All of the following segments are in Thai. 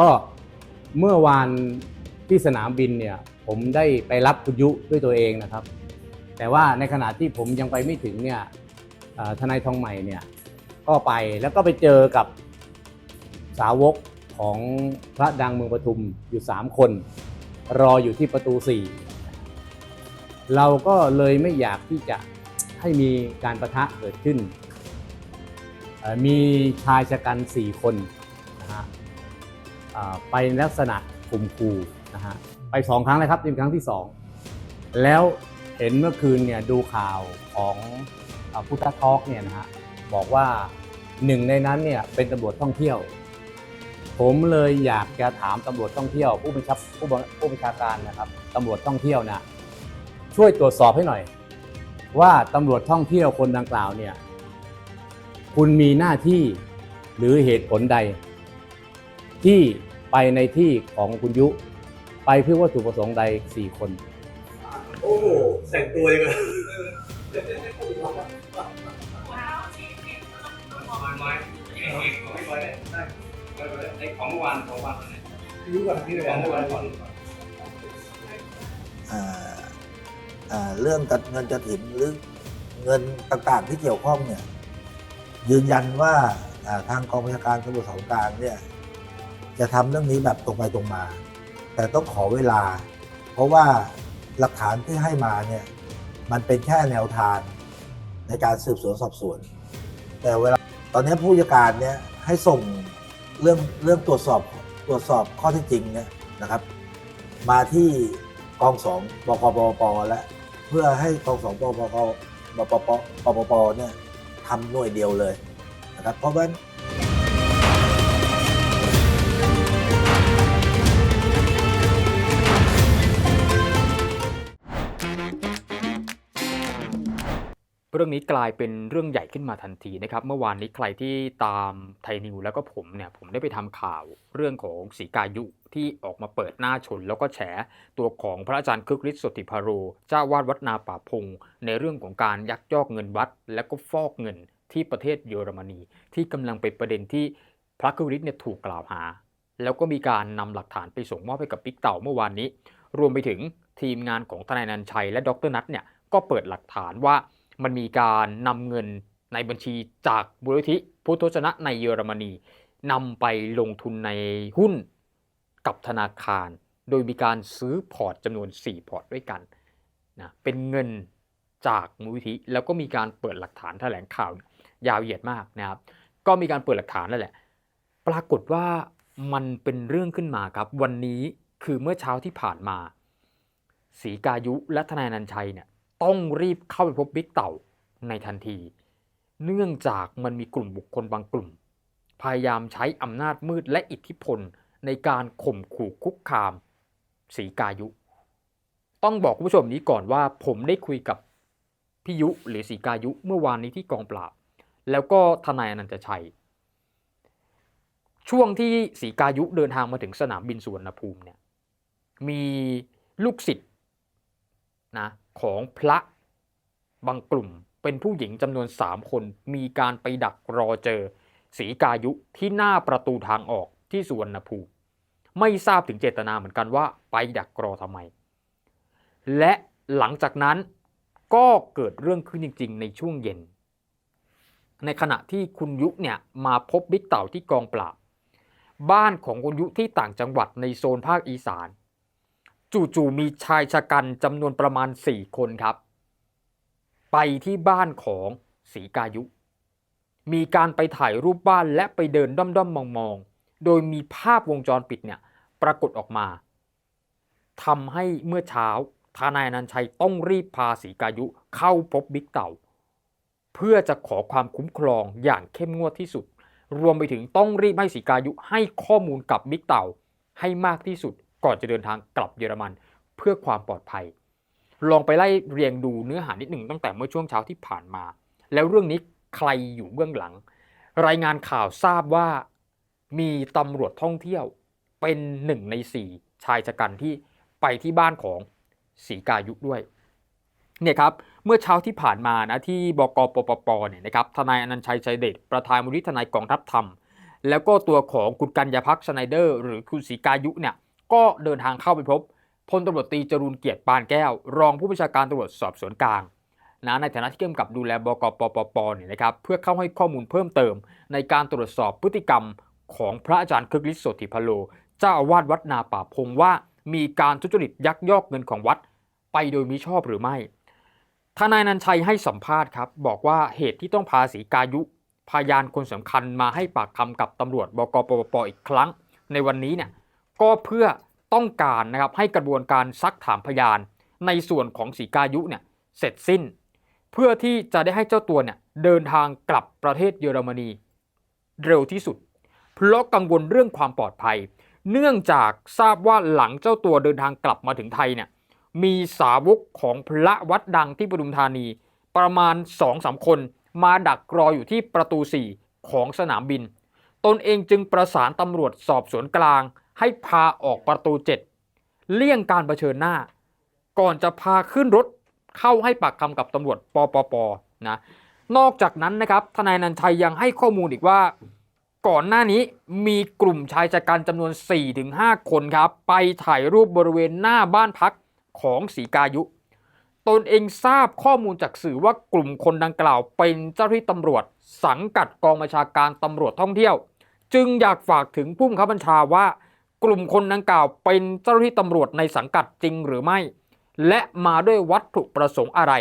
ก็เมื่อวานที่สนามบินเนี่ยผมได้ไปรับคุณยุด้วยตัวเองนะครับ แต่ว่าในขณะที่ผมยังไปไม่ถึงเนี่ยทนายทองใหม่เนี่ยก็ไปแล้วก็ไปเจอกับสาวกของพระดังเมืองปทุมอยู่ 3 คน รออยู่ที่ประตู 4 เราก็เลยไม่อยากที่จะให้มีการประทะเกิดขึ้น มีชายชะกัน 4 คน ไปลักษณะข่มขู่นะฮะไปสองครั้งเลยครับเป็นครั้งที่สองแล้วเห็นเมื่อคืนเนี่ยดูข่าวของพุทธทอกเนี่ยนะฮะบอกว่าหนึ่งในนั้นเนี่ยเป็นตำรวจท่องเที่ยว ผมเลยอยากจะถามตำรวจท่องเที่ยว ผู้บัญชาผู้บผู้บัญชาการนะครับตำรวจท่องเที่ยวนะช่วยตรวจสอบให้หน่อย ว่าตำรวจท่องเที่ยวคนดังกล่าวเนี่ยคุณมีหน้าที่หรือเหตุผลใด ที่ไปในที่ของคุณยุ ไปเพื่อวัตถุประสงค์ใดสี่คน โอ้โหแต่งตัวยังไงไอ้ของเมื่อวานของวันรู้ก่อนที่ของเมื่อวานก่อนอ่าอ่าเรื่องกัดเงินกระถินหรือเงินต่างๆที่เกี่ยวข้องเนี่ยยืนยันว่าอ่าทางกองบัญชาการตำรวจสอบสวนกลางเนี่ย จะทำเรื่องนี้แบบตรงไปตรงมา แต่ต้องขอเวลา เพราะว่าหลักฐานที่ให้มาเนี่ยมันเป็นแค่แนวทางในการสืบสวนสอบสวน แต่เวลาตอนนี้ผู้จัดการเนี่ยให้ส่งเรื่องเรื่องตรวจสอบตรวจสอบข้อเท็จจริงเนี่ยนะครับ มาที่กองสองบกปปและเพื่อให้กองสองปปปบปปปปปเนี่ยทำหน่วยเดียวเลยนะครับเพราะว่า เรื่องนี้กลายเป็นเรื่องใหญ่ขึ้นมาทันทีนะครับ เมื่อวานนี้ใครที่ตามไทยนิวแล้วก็ผมเนี่ยผมได้ไปทำข่าวเรื่องของศรีกายุที่ออกมาเปิดหน้าชน แล้วก็แฉตัวของพระอาจารย์คึกฤทธิ์สติพาโรเจ้าวาดวัดนาป่าพง ในเรื่องของการยักยอกเงินวัด และก็ฟอกเงินที่ประเทศเยอรมนี ที่กำลังเป็นประเด็นที่พระคึกฤทธิ์เนี่ยถูกกล่าวหา แล้วก็มีการนำหลักฐานไปส่งมอบให้กับปิ๊กเต่าเมื่อวานนี้ รวมไปถึงทีมงานของทนายนันชัย และดรนัทเนี่ยก็เปิดหลักฐานว่า มันมีการนำเงินในบัญชีจากบุรธิพุทธวจนะในเยอรมนีนำไปลงทุนในหุ้นกับธนาคาร โดยมีการซื้อพอร์ตจำนวน 4 พอร์ตด้วยกันนะเป็นเงินจากมูลนิธิแล้วก็มีการเปิดหลักฐานแถลงข่าว ยาวเหยียดมากนะครับ ก็มีการเปิดหลักฐานนั่นแหละ ปรากฏว่ามันเป็นเรื่องขึ้นมาครับ วันนี้คือเมื่อเช้าที่ผ่านมาศรีกายุและทนายนันชัยเนี่ย ต้องรีบเข้าไปพบบิ๊กเต่าในทันที เนื่องจากมันมีกลุ่มบุคคลบางกลุ่ม พยายามใช้อำนาจมืดและอิทธิพลในการข่มขู่คุกคาม สีกายุ ต้องบอกคุณผู้ชมนี้ก่อนว่าผมได้คุยกับพี่ยุหรือสีกายุเมื่อวานนี้ที่กองปราบ แล้วก็ทนายอนันตชัย ช่วงที่สีกายุเดินทางมาถึงสนามบินสุวรรณภูมิเนี่ยมีลูกศิษย์นะ ของพระบางกลุ่มเป็นผู้หญิงจำนวน 3 คน มีการไปดักรอเจอสีกายุที่หน้าประตูทางออกที่สุวรรณภูมิไม่ทราบถึงเจตนาเหมือนกันว่าไปดักรอทำไม และหลังจากนั้นก็เกิดเรื่องขึ้นจริง ๆ ในช่วงเย็น ในขณะที่คุณยุเนี่ยมาพบบิ๊กเต่าที่กองปราบ บ้านของคุณยุที่ต่างจังหวัดในโซนภาคอีสาน จู่ๆมีชายชะกันจำนวนประมาณ4คนครับ ไปที่บ้านของสีกายุ มีการไปถ่ายรูปบ้านและไปเดินด้อมๆมองๆ โดยมีภาพวงจรปิดเนี่ยปรากฏออกมาทำให้เมื่อเช้าทนายนันชัยต้องรีบพาสีกายุเข้าพบบิ๊กเต่า เพื่อจะขอความคุ้มครองอย่างเข้มงวดที่สุด รวมไปถึงต้องรีบให้สีกายุให้ข้อมูลกับบิ๊กเต่าให้มากที่สุด ก่อนจะเดินทางกลับเยอรมันเพื่อความปลอดภัย ลองไปไล่เรียงดูเนื้อหานิดหนึ่งตั้งแต่เมื่อช่วงเช้าที่ผ่านมา แล้วเรื่องนี้ใครอยู่เบื้องหลัง รายงานข่าวทราบว่ามีตำรวจท่องเที่ยวเป็นหนึ่งในสี่ชายชะกันที่ไปที่บ้านของสีกายุด้วยเนี่ยครับเมื่อเช้าที่ผ่านมานะที่บกปปปเนี่ยนะครับทนายอนันต์ชัยชัยเดชประธานมูลนิธิทนายกองทัพธรรม แล้วก็ตัวของคุณกัญญาพักสไนเดอร์ หรือคุณศรีกายุเนี่ย ก็เดินทางเข้าไปพบพลตำรวจตีจรูนเกียรติปานแก้ว รองผู้บัญชาการตำรวจสอบสวนกลางนะในฐานะที่เกำกับดูแลบกปปปเนี่ยนะครับเพื่อเข้าให้ข้อมูลเพิ่มเติม ในการตรวจสอบพฤติกรรมของพระอาจารย์คึกฤทธิ์โสติพโล เจ้าอาวาสวัดนาป่าพงว่ามีการทุจริตยักยอกเงินของวัด ไปโดยมิชอบหรือไม่ ทนายนันชัยให้สัมภาษณ์ครับบอกว่าเหตุที่ต้องพาสีกายุ พยานคนสำคัญมาให้ปากคำกับตำรวจบกปปปอีกครั้ง ในวันนี้เนี่ย ก็เพื่อต้องการนะครับให้กระบวนการซักถามพยาน ในส่วนของสีกายุเนี่ยเสร็จสิ้น เพื่อที่จะได้ให้เจ้าตัวเนี่ยเดินทางกลับประเทศเยอรมนี เร็วที่สุด เพราะกังวลเรื่องความปลอดภัย เนื่องจากทราบว่าหลังเจ้าตัวเดินทางกลับมาถึงไทยเนี่ยมีสาวกของพระวัดดังที่ปทุมธานี ประมาณ2อสคนมาดักรออยู่ที่ประตู 4 ของสนามบิน ตนเองจึงประสานตำรวจสอบสวนกลาง ให้พาออกประตู 7 เลี่ยงการเผชิญหน้า ก่อนจะพาขึ้นรถเข้าให้ปากคำกับตำรวจปปปนะนอกจากนั้นนะครับทนายนันชัยยังให้ข้อมูลอีกว่า ก่อนหน้านี้มีกลุ่มชายชะกันจำนวน 4-5 คนครับ ไปถ่ายรูปบริเวณหน้าบ้านพักของสีกายุ ตนเองทราบข้อมูลจากสื่อว่ากลุ่มคนดังกล่าวเป็นเจ้าหน้าที่ตำรวจ สังกัดกองบัญชาการตำรวจท่องเที่ยว จึงอยากฝากถึงผู้บังคับบัญชาว่า กลุ่มคนดังกล่าวเป็นเจ้าหน้าที่ตำรวจในสังกัดจริงหรือไม่ และมาด้วยวัตถุประสงค์อะไร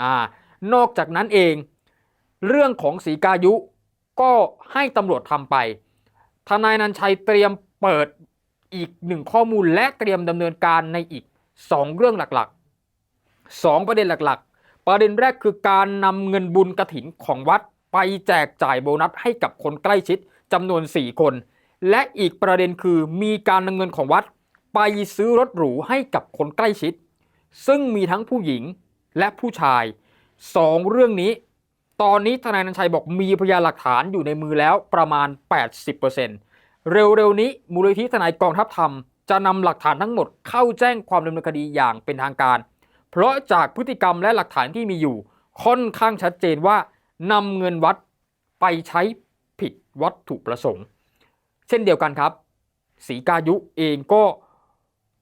อ่านอกจากนั้นเอง เรื่องของสีกายุก็ให้ตำรวจทำไป ทนายนันชัยเตรียมเปิดอีกหนึ่งข้อมูลและเตรียมดำเนินการในอีก 2 เรื่องหลักๆ 2 ประเด็นหลักๆ ประเด็นแรกคือการนำเงินบุญกระถินของวัดไปแจกจ่ายโบนัสให้กับคนใกล้ชิดจำนวน 4 คน และอีกประเด็นคือมีการนำเงินของวัดไปซื้อรถหรูให้กับคนใกล้ชิด ซึ่งมีทั้งผู้หญิงและผู้ชายสองเรื่องนี้ ตอนนี้ทนายนันชัยบอกมีพยานหลักฐานอยู่ในมือแล้วประมาณ 80%เร็วๆนี้มูลนิธิทนายกองทัพธรรม จะนำหลักฐานทั้งหมดเข้าแจ้งความดำเนินคดีอย่างเป็นทางการ เพราะจากพฤติกรรมและหลักฐานที่มีอยู่ ค่อนข้างชัดเจนว่านำเงินวัดไปใช้ผิดวัตถุประสงค์ เช่นเดียวกันครับศรีกายุเองก็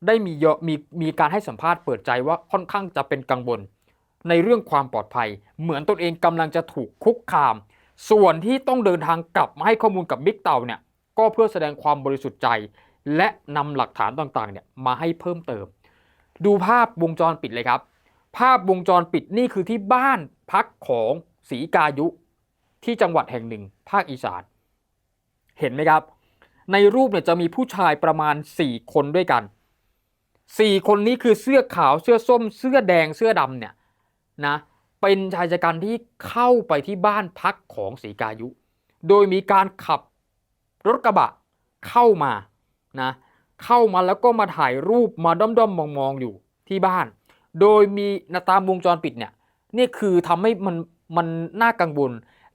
ได้มีเยอะมีมีการให้สัมภาษณ์เปิดใจว่าค่อนข้างจะเป็นกังวลในเรื่องความปลอดภัย เหมือนตนเองกำลังจะถูกคุกคาม ส่วนที่ต้องเดินทางกลับมาให้ข้อมูลกับบิ๊กเต่าเนี่ยก็เพื่อแสดงความบริสุทธิ์ใจ และนำหลักฐานต่างๆเนี่ยมาให้เพิ่มเติม ดูภาพวงจรปิดเลยครับ ภาพวงจรปิดนี่คือที่บ้านพักของศรีกายุ ที่จังหวัดแห่งหนึ่ง ภาคอีสาน เห็นไหมครับ ในรูปเนี่ยจะมีผู้ชายประมาณ 4 คนด้วยกัน 4 คนนี้คือเสื้อขาวเสื้อส้ม เสื้อแดงเสื้อดำเนี่ยนะเป็นชายชะกันที่เข้าไปที่บ้านพักของศรีกายุ โดยมีการขับรถกระบะเข้ามานะเข้ามาแล้วก็มาถ่ายรูปมาด้อมๆมองๆอยู่ที่บ้าน โดยมีนาตามวงจรปิดเนี่ยนี่คือทำให้มันมันน่ากังวล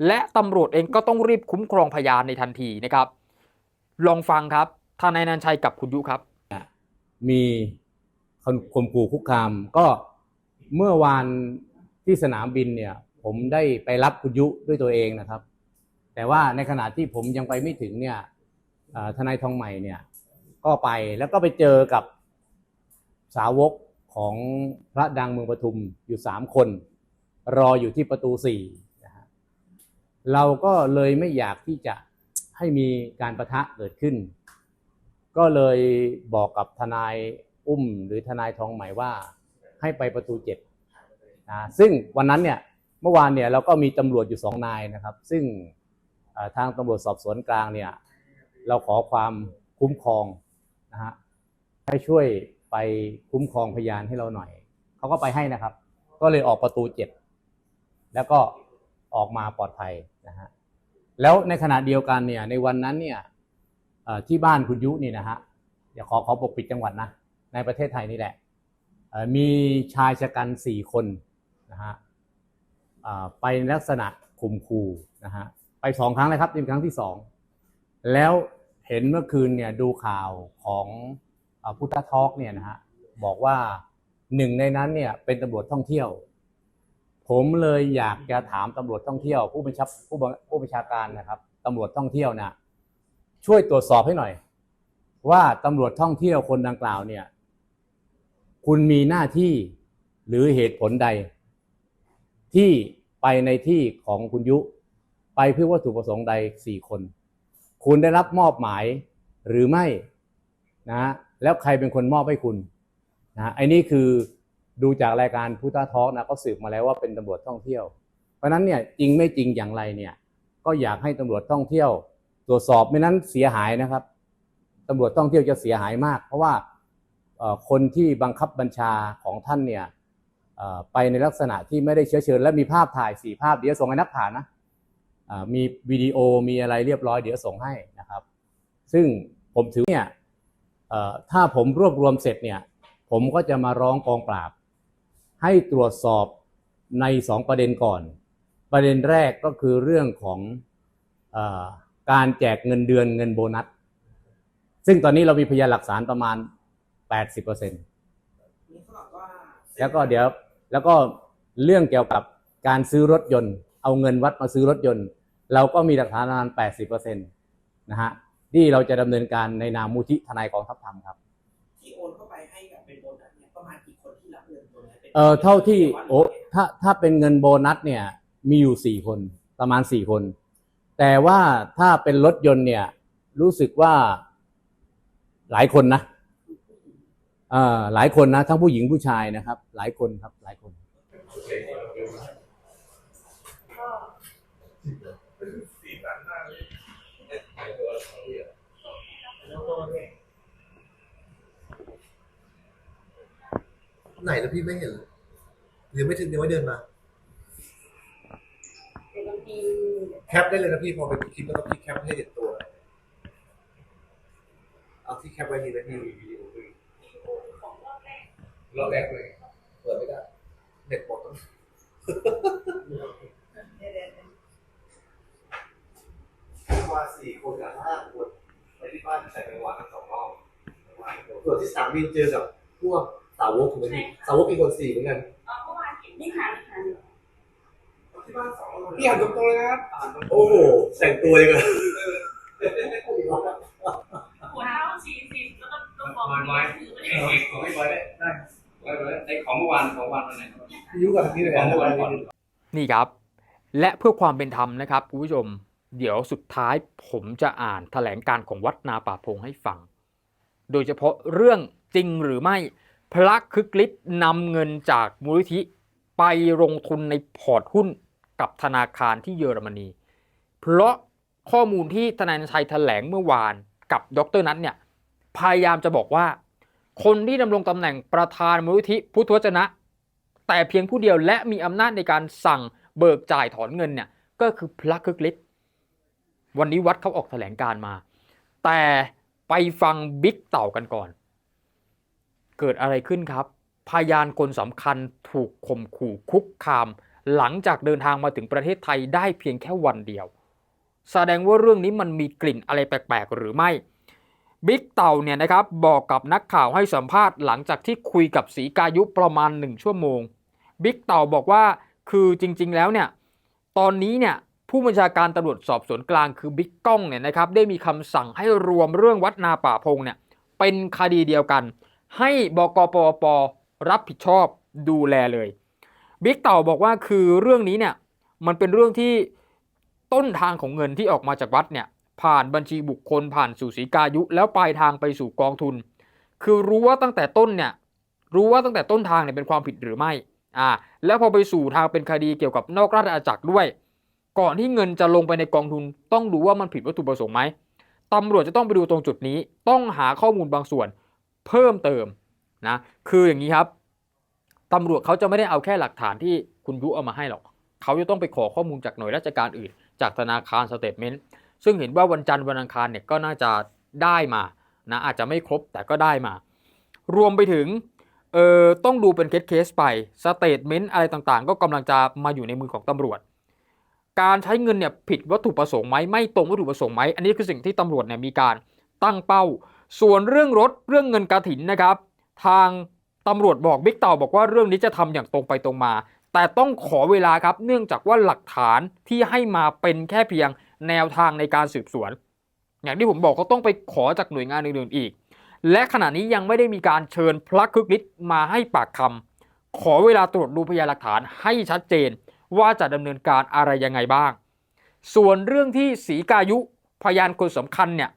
และตำรวจเองก็ต้องรีบคุ้มครองพยานในทันทีนะครับ ลองฟังครับทนายนันชัยกับคุณยุครับ มีข่มขู่คุกคาม ก็เมื่อวานที่สนามบินเนี่ย ผมได้ไปรับคุณยุด้วยตัวเองนะครับ แต่ว่าในขณะที่ผมยังไปไม่ถึงเนี่ยทนายทองใหม่เนี่ย ก็ไปแล้วก็ไปเจอกับสาวกของพระดังเมืองปทุมอยู่สามคน รออยู่ที่ประตูสี่นะฮะเราก็เลยไม่อยากที่จะ ให้มีการประทะเกิดขึ้น ก็เลยบอกกับทนายอุ้มหรือทนายทองใหม่ว่าให้ไปประตูเจ็ดนะซึ่งวันนั้นเนี่ยเมื่อวานเนี่ยเราก็มีตำรวจอยู่สองนายนะครับ ซึ่งทางตำรวจสอบสวนกลางเนี่ยเราขอความคุ้มครองนะฮะให้ช่วยไปคุ้มครองพยานให้เราหน่อยเขาก็ไปให้นะครับ ก็เลยออกประตูเจ็ดแล้วก็ออกมาปลอดภัยนะฮะ แล้วในขณะเดียวกันเนี่ยในวันนั้นเนี่ยที่บ้านคุณยุนี่นะฮะอย่าขอขอปกปิดจังหวัดนะ ในประเทศไทยนี่แหละมีชายชะกันสี่คนนะฮะไปลักษณะข่มขู่นะฮะไปสองครั้งเลยครับเป็นครั้งที่สองแล้วเห็นเมื่อคืนเนี่ยดูข่าวของอพุทธทอกเนี่ยนะฮะบอกว่าหนึ่งในนั้นเนี่ยเป็นตำรวจท่องเที่ยว ผมเลยอยากจะถามตำรวจท่องเที่ยว ผู้บัญชาผู้ผู้บัญชาการนะครับตำรวจท่องเที่ยวนะช่วยตรวจสอบให้หน่อย ว่าตำรวจท่องเที่ยวคนดังกล่าวเนี่ย คุณมีหน้าที่หรือเหตุผลใด ที่ไปในที่ของคุณยุ ไปเพื่อวัตถุประสงค์ใดสี่คน คุณได้รับมอบหมายหรือไม่นะแล้วใครเป็นคนมอบให้คุณนะไอ้นี่คือ ดูจากรายการพุทธทอล์กนะก็สืบมาแล้วว่าเป็นตำรวจท่องเที่ยว เพราะนั้นเนี่ยจริงไม่จริงอย่างไรเนี่ยก็อยากให้ตำรวจท่องเที่ยว ตรวจสอบไม่นั้นเสียหายนะครับตำรวจท่องเที่ยวจะเสียหายมาก เพราะว่าคนที่บังคับบัญชาของท่านเนี่ยไปในลักษณะที่ไม่ได้เชื้อเชิญ และมีภาพถ่ายสี่ภาพเดี๋ยวส่งให้นักข่าวนะมีวิดีโอมีอะไรเรียบร้อยเดี๋ยวส่งให้นะครับ ซึ่งผมถือเนี่ยถ้าผมรวบรวมเสร็จเนี่ยผมก็จะมาร้องกองปราบ ให้ตรวจสอบในสองประเด็นก่อน ประเด็นแรกก็คือเรื่องของอการแจกเงินเดือนเงินโบนัส ซึ่งตอนนี้เรามีพยานหลักฐานประมาณ 80%นี่เขาบอกว่าแล้วก็เดี๋ยวแล้วก็เรื่องเกี่ยวกับการซื้อรถยนต์ เอาเงินวัดมาซื้อรถยนต์ เราก็มีหลักฐานประมาณ 80%นะฮะที่เราจะดำเนินการในนามมูลที่ทนายกองทัพธรรมครับ ที่โอนเข้าไปให้กับ เออเท่าที่โอ้ถ้าถ้าเป็นเงินโบนัสเนี่ยมีอยู่สี่คนประมาณสี่คน แต่ว่าถ้าเป็นรถยนต์เนี่ย รู้สึกว่าหลายคนนะเอ่อหลายคนนะ ทั้งผู้หญิงผู้ชายนะครับ หลายคนครับ หลายคน ไหนแล้วพี่ไม่เห็นเลยยังไม่ถึงยังไม่เดินมาแคปได้เลยนะพี่พอเป็นคลิปแล้วก็พี่แคปให้เห็นตัว เอาที่แคปไว้ทีนะพี่รอบแรกเลยเปิดไม่ได้เน็ตหมดต้องว่าสี่คนกับห้าคนไปที่บ้านใส่ไปวันทั้งสองรอบส่วนที่สนามบินเจอกับพวก สาวกถูกไหมพี่สาวกอีกคนสี่เหมือนกันอ๋อเมื่อวานเห็นนี่ค่ะนี่ค่ะที่บ้านสองพี่อ่านตรงๆเลยนะครับโอ้โหแต่งตัวยังไงหัวเท้าฉีดฉีดแล้วก็ต้องบอกไว้ถือไปเอกเอกของไม่ไว้ได้ได้ไว้ไว้ในของเมื่อวานของวันวันไหนพี่ยุกับทางนี้เลยของนะเมื่อวานก่อนนี่ครับ และเพื่อความเป็นธรรมนะครับคุณผู้ชม เดี๋ยวสุดท้ายผมจะอ่านแถลงการของวัดนาป่าพงให้ฟัง โดยเฉพาะเรื่องจริงหรือไม่ พระคึกฤทธิ์นำเงินจากมูลนิธิไปลงทุนในพอร์ตหุ้นกับธนาคารที่เยอรมนี เพราะข้อมูลที่ทนายชัยแถลงเมื่อวานกับดรนัทเนี่ยพยายามจะบอกว่า คนที่ดำรงตำแหน่งประธานมูลนิธิพุทธวจนะ แต่เพียงผู้เดียวและมีอำนาจในการสั่งเบิกจ่ายถอนเงินเนี่ยก็คือพระคึกฤทธิ์วันนี้วัดเขาออกแถลงการมา แต่ไปฟังบิ๊กเต่ากันก่อน เกิดอะไรขึ้นครับ พยานคนสำคัญถูกข่มขู่คุกคาม หลังจากเดินทางมาถึงประเทศไทยได้เพียงแค่วันเดียว แสดงว่าเรื่องนี้มันมีกลิ่นอะไรแปลกๆ หรือไม่บิ๊กเต่าเนี่ยนะครับบอกกับนักข่าวให้สัมภาษณ์หลังจากที่คุยกับสีกายุประมาณหนึ่งชั่วโมงบิ๊กเต่าบอกว่าคือจริงๆแล้วเนี่ยตอนนี้เนี่ยผู้บัญชาการตำรวจสอบสวนกลางคือบิ๊กก้องเนี่ยนะครับได้มีคำสั่งให้รวมเรื่องวัดนาป่าพงเนี่ยเป็นคดีเดียวกัน ให้บกปปรับผิดชอบดูแลเลยบิ๊กเต่าบอกว่าคือเรื่องนี้เนี่ยมันเป็นเรื่องที่ต้นทางของเงินที่ออกมาจากวัดเนี่ยผ่านบัญชีบุคคลผ่านสู่สีกายุ แล้วปลายทางไปสู่กองทุน คือรู้ว่าตั้งแต่ต้นเนี่ยรู้ว่าตั้งแต่ต้นทางเนี่ยเป็นความผิดหรือไม่อ่าแล้วพอไปสู่ทางเป็นคดีเกี่ยวกับนอกราชอาณาจักรด้วย ก่อนที่เงินจะลงไปในกองทุน ต้องดูว่ามันผิดวัตถุประสงค์ไหมตำรวจจะต้องไปดูตรงจุดนี้ ต้องหาข้อมูลบางส่วน เพิ่มเติมนะคืออย่างนี้ครับตำรวจเขาจะไม่ได้เอาแค่หลักฐานที่คุณยุเอามาให้หรอกเขาจะต้องไปขอข้อมูลจากหน่วยราชการอื่น จากธนาคารสเตทเมนต์ซึ่งเห็นว่าวันจันทร์วันอังคารเนี่ยก็น่าจะได้มานะอาจจะไม่ครบแต่ก็ได้มา รวมไปถึงเอ่อต้องดูเป็นเคสเคสๆไปสเตทเมนต์อะไรต่างๆ ก็กำลังจะมาอยู่ในมือของตำรวจ การใช้เงินเนี่ยผิดวัตถุประสงค์ไหมไม่ตรงวัตถุประสงค์ไหมอันนี้คือสิ่งที่ตำรวจเนี่ยมีการตั้งเป้า ส่วนเรื่องรถเรื่องเงินกระถินนะครับ ทางตำรวจบอกบิ๊กเต่าบอกว่าเรื่องนี้จะทำอย่างตรงไปตรงมา แต่ต้องขอเวลาครับ เนื่องจากว่าหลักฐานที่ให้มาเป็นแค่เพียงแนวทางในการสืบสวน อย่างที่ผมบอกเขาต้องไปขอจากหน่วยงานอื่นๆอีก และขณะนี้ยังไม่ได้มีการเชิญพระคึกฤทธิ์มาให้ปากคำขอเวลาตรวจดูพยานหลักฐานให้ชัดเจนว่าจะดำเนินการอะไรยังไงบ้าง ส่วนเรื่องที่สีกายุพยานคนสำคัญเนี่ย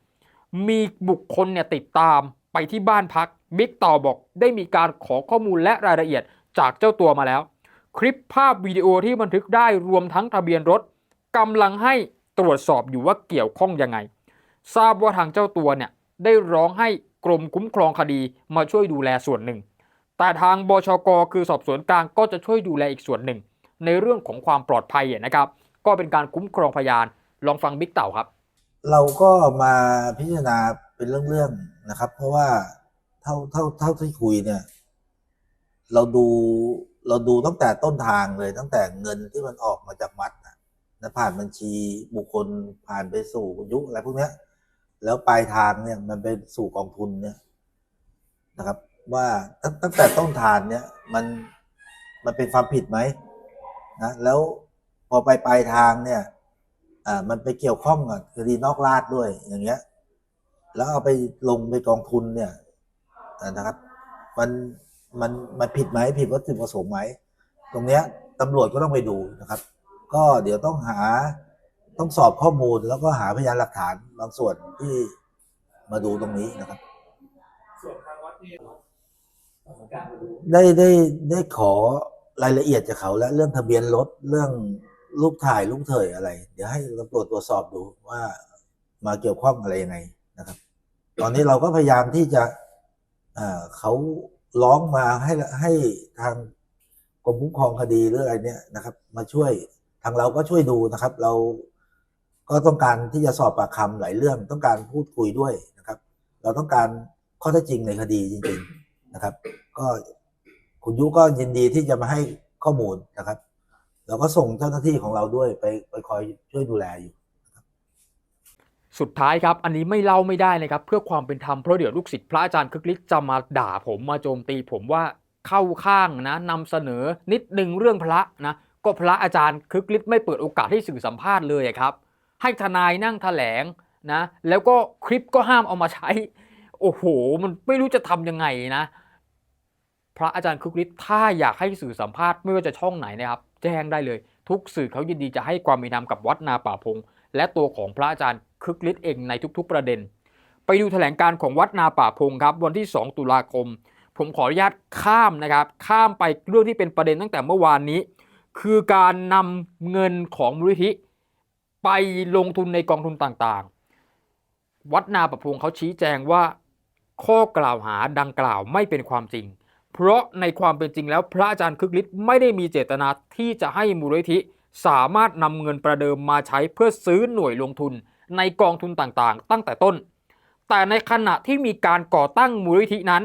มีบุคคลเนี่ยติดตามไปที่บ้านพักบิ๊กต่อบอก ได้มีการขอข้อมูลและรายละเอียดจากเจ้าตัวมาแล้ว คลิปภาพวิดีโอที่บันทึกได้รวมทั้งทะเบียนรถกำลังให้ตรวจสอบอยู่ว่าเกี่ยวข้องยังไง ทราบว่าทางเจ้าตัวเนี่ยได้ร้องให้กรมคุ้มครองคดีมาช่วยดูแลส่วนหนึ่ง แต่ทางบชกคือสอบสวนกลางก็จะช่วยดูแลอีกส่วนหนึ่ง ในเรื่องของความปลอดภัยนะครับ ก็เป็นการคุ้มครองพยาน ลองฟังบิ๊กเต่าครับ เราก็มาพิจารณาเป็นเรื่องๆนะครับ เพราะว่าเท่าเท่าเท่าที่คุยเนี่ย เราดูเราดูตั้งแต่ต้นทางเลยตั้งแต่เงินที่มันออกมาจากวัดนะนะผ่านบัญชีบุคคลผ่านไปสู่ยุคอะไรพวกเนี้ยแล้วปลายทางเนี่ยมันไปสู่กองทุนเนี่ยนะครับ ว่าตั้งตั้งแต่ต้นทางเนี่ยมันมันเป็นความผิดไหมนะแล้วพอไปปลายทางเนี่ย อ่ามันไปเกี่ยวข้องกับคดีนอกราชด้วยอย่างเงี้ย แล้วเอาไปลงไปกองทุนเนี่ยนะครับ มันมันมันผิดไหมผิดวัตถุประสงค์ไหมตรงเนี้ยตำรวจก็ต้องไปดูนะครับ ก็เดี๋ยวต้องหาต้องสอบข้อมูลแล้วก็หาพยานหลักฐานบางส่วนที่มาดูตรงนี้นะครับได้ได้ได้ขอรายละเอียดจากเขาและเรื่องทะเบียนรถเรื่อง รูปถ่ายรูปเถยอะไร เดี๋ยวให้ตำรวจตรวจสอบดูว่ามาเกี่ยวข้องอะไรยังไงนะครับ ตอนนี้เราก็พยายามที่จะเขาร้องมาให้ให้ทางกรมคุ้มครองคดีหรืออะไรเนี่ยนะครับ มาช่วยทางเราก็ช่วยดูนะครับ เราก็ต้องการที่จะสอบปากคำหลายเรื่อง ต้องการพูดคุยด้วยนะครับ เราต้องการข้อเท็จจริงในคดีจริง ๆนะครับ ก็คุณยุก็ยินดีที่จะมาให้ข้อมูลนะครับ เราก็ส่งเจ้าหน้าที่ของเราด้วยไปไปคอยช่วยดูแลอยู่สุดท้ายครับ อันนี้ไม่เล่าไม่ได้เลยครับ เพื่อความเป็นธรรมเพราะเดี๋ยวลูกศิษย์พระอาจารย์คึกฤทธิ์จะมาด่าผมมาโจมตีผมว่าเข้าข้างนะนำเสนอนิดหนึ่งเรื่องพระนะก็พระอาจารย์คึกฤทธิ์ไม่เปิดโอกาสให้สื่อสัมภาษณ์เลยครับ ให้ทนายนั่งแถลงนะ แล้วก็คลิปก็ห้ามเอามาใช้ โอ้โห มันไม่รู้จะทำยังไงนะ พระอาจารย์คึกฤทธิ์ถ้าอยากให้สื่อสัมภาษณ์ไม่ว่าจะช่องไหนนะครับ แจ้งได้เลย ทุกสื่อเขายินดีจะให้ความเป็นธรรมกับวัดนาป่าพง และตัวของพระอาจารย์คึกฤทธิ์เองในทุก ๆประเด็น ไปดูแถลงการของวัดนาป่าพงครับวันที่ 2 ตุลาคม ผมขออนุญาตข้ามนะครับ ข้ามไปเรื่องที่เป็นประเด็นตั้งแต่เมื่อวานนี้ คือการนำเงินของมูลนิธิไปลงทุนในกองทุนต่างๆ วัดนาป่าพงเขาชี้แจงว่า ข้อกล่าวหาดังกล่าวไม่เป็นความจริง เพราะในความเป็นจริงแล้วพระอาจารย์คึกฤทธิ์ไม่ได้มีเจตนาที่จะให้มูลนิธิ สามารถนำเงินประเดิมมาใช้เพื่อซื้อหน่วยลงทุน ในกองทุนต่างๆ ตั้งแต่ต้น แต่ในขณะที่มีการก่อตั้งมูลนิธินั้น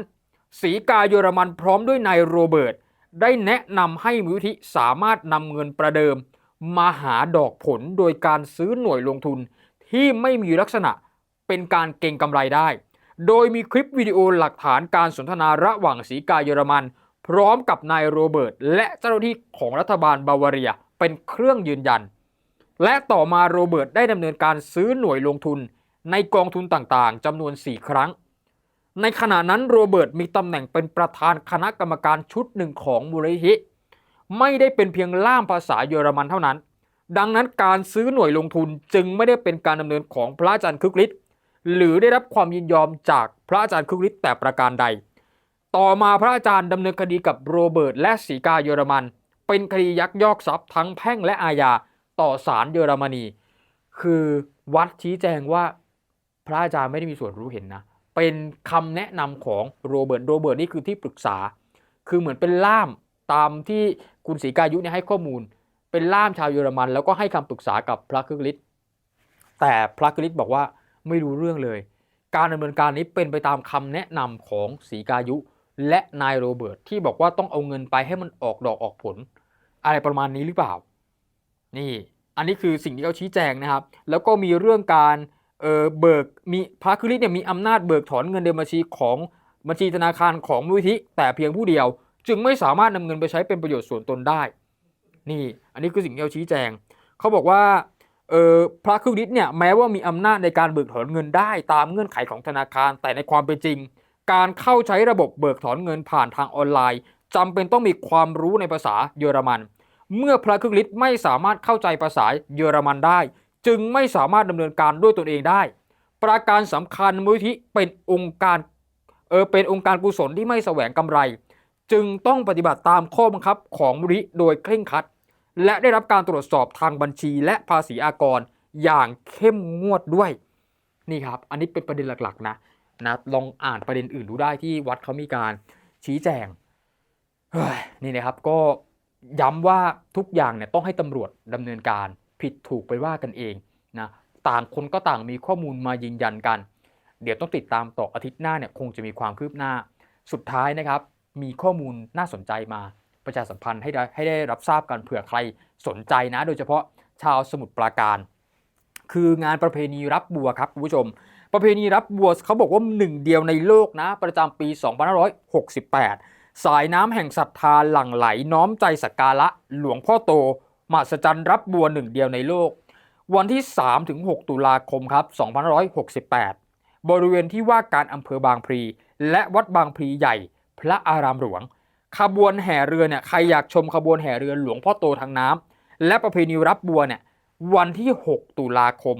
สีกาเยอรมันพร้อมด้วยนายโรเบิร์ตได้แนะนำให้มูลนิธิสามารถนำเงินประเดิม มาหาดอกผลโดยการซื้อหน่วยลงทุน ที่ไม่มีลักษณะเป็นการเก็งกำไรได้ โดยมีคลิปวิดีโอหลักฐานการสนทนาระหว่างสีกาเยอรมัน พร้อมกับนายโรเบิร์ตและเจ้าหน้าที่ของรัฐบาลบาวาเรียเป็นเครื่องยืนยัน และต่อมาโรเบิร์ตได้ดำเนินการซื้อหน่วยลงทุนในกองทุนต่างๆจำนวน 4 ครั้ง ในขณะนั้นโรเบิร์ตมีตำแหน่งเป็นประธานคณะกรรมการชุดหนึ่งของมูลนิธิไม่ได้เป็นเพียงล่ามภาษาเยอรมันเท่านั้น ดังนั้นการซื้อหน่วยลงทุนจึงไม่ได้เป็นการดำเนินของพระอาจารย์คึกฤทธิ์ หรือได้รับความยินยอมจากพระอาจารย์คึกฤทธิ์แต่ประการใด ต่อมาพระอาจารย์ดำเนินคดีกับโรเบิร์ตและสีกาเยอรมัน เป็นคดียักยอกทรัพย์ทั้งแพ่งและอาญาต่อศาลเยอรมนี คือวัดชี้แจงว่าพระอาจารย์ไม่ได้มีส่วนรู้เห็นนะ เป็นคำแนะนำของโรเบิร์ต โรเบิร์ตนี่คือที่ปรึกษา คือเหมือนเป็นล่ามตามที่คุณศรีกายุเนี่ยให้ข้อมูล เป็นล่ามชาวเยอรมัน แล้วก็ให้คำปรึกษากับพระครึกฤทธิ์ แต่พระครึกฤทธิ์บอกว่า ไม่รู้เรื่องเลย การดำเนินการนี้เป็นไปตามคำแนะนำของศรีกายุ และนายโรเบิร์ตที่บอกว่าต้องเอาเงินไปให้มันออกดอกออกผล อะไรประมาณนี้หรือเปล่า นี่อันนี้คือสิ่งที่เขาชี้แจงนะครับ แล้วก็มีเรื่องการเเบิกมีพระคริสเนี่ยมีอำนาจเบิกถอนเงินในบัญชีของบัญชีธนาคารของมูลนิธิแต่เพียงผู้เดียว จึงไม่สามารถนำเงินไปใช้เป็นประโยชน์ส่วนตนได้ นี่ อันนี้คือสิ่งที่เขาชี้แจง เขาบอกว่า เออพระครูฤทธิ์เนี่ยแม้ว่ามีอำนาจในการเบิกถอนเงินได้ตามเงื่อนไขของธนาคาร แต่ในความเป็นจริง การเข้าใช้ระบบเบิกถอนเงินผ่านทางออนไลน์จำเป็นต้องมีความรู้ในภาษาเยอรมัน เมื่อพระครูฤทธิ์ไม่สามารถเข้าใจภาษาเยอรมันได้ จึงไม่สามารถดำเนินการด้วยตนเองได้ ประการสำคัญมูลิธิเป็นองค์การเออเป็นองค์การกุศลที่ไม่แสวงกำไร จึงต้องปฏิบัติตามข้อบังคับของมูลิโดยเคร่งครัด และได้รับการตรวจสอบทางบัญชีและภาษีอากรอย่างเข้มงวดด้วยนี่ครับ อันนี้เป็นประเด็นหลักๆ นะนะลองอ่านประเด็นอื่นดูได้ที่วัดเขามีการชี้แจงนี่นะครับก็ย้ำว่าทุกอย่างเนี่ยต้องให้ตำรวจดำเนินการผิดถูกไปว่ากันเองนะต่างคนก็ต่างมีข้อมูลมายืนยันกัน เดี๋ยวต้องติดตามต่ออาทิตย์หน้าเนี่ยคงจะมีความคืบหน้า สุดท้ายนะครับ มีข้อมูลน่าสนใจมา ประชาสัมพันธ์ให้ได้ให้ได้รับทราบกันเผื่อใครสนใจนะ โดยเฉพาะชาวสมุทรปราการ คืองานประเพณีรับบัวครับคุณผู้ชม ประเพณีรับบัวเขาบอกว่าหนึ่งเดียวในโลกนะ ประจำปี 2568 สายน้ำแห่งศรัทธาหลั่งไหลน้อมใจสักการะหลวงพ่อโตมหัศจรรย์รับบัวหนึ่งเดียวในโลก วันที่ 3-6 ตุลาคมครับ 2568 บริเวณที่ว่าการอำเภอบางพลีและวัดบางพลีใหญ่ พระอารามหลวง ขบวนแห่เรือเนี่ยใครอยากชมขบวนแห่เรือหลวงพ่อโตทางน้ำและประเพณีรับบัวเนี่ยวันที่ 6 ตุลาคม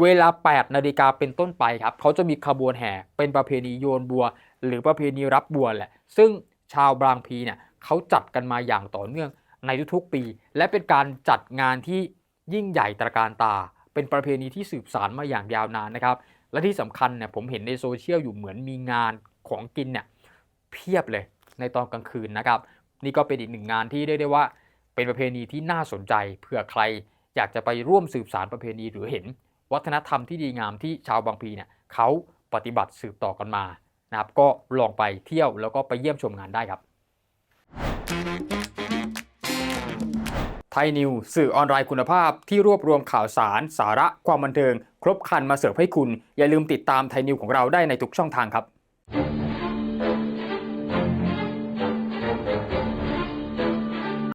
เวลา 8 นาฬิกาเป็นต้นไปครับ เขาจะมีขบวนแห่เป็นประเพณีโยนบัว หรือประเพณีรับบัวแหละ ซึ่งชาวบางพีเนี่ยเขาจัดกันมาอย่างต่อเนื่องในทุกๆปี และเป็นการจัดงานที่ยิ่งใหญ่ตระการตา เป็นประเพณีที่สืบสานมาอย่างยาวนานนะครับ และที่สำคัญเนี่ยผมเห็นในโซเชียลอยู่เหมือนมีงานของกินเนี่ยเพียบเลย ในตอนกลางคืนนะครับ นี่ก็เป็นอีกหนึ่งงานที่เรียกได้ว่า เป็นประเพณีที่น่าสนใจเผื่อใครอยากจะไปร่วมสืบสารประเพณีหรือเห็น วัฒนธรรมที่ดีงามที่ชาวบางพีเนี่ยเขาปฏิบัติสืบต่อกันมานะครับ ก็ลองไปเที่ยวแล้วก็ไปเยี่ยมชมงานได้ครับไทยนิวสื่อออนไลน์คุณภาพที่รวบรวมข่าวสาร สาระความบันเทิง ครบครันมาเสิร์ฟให้คุณ อย่าลืมติดตามไทยนิวของเราได้ในทุกช่องทางครับ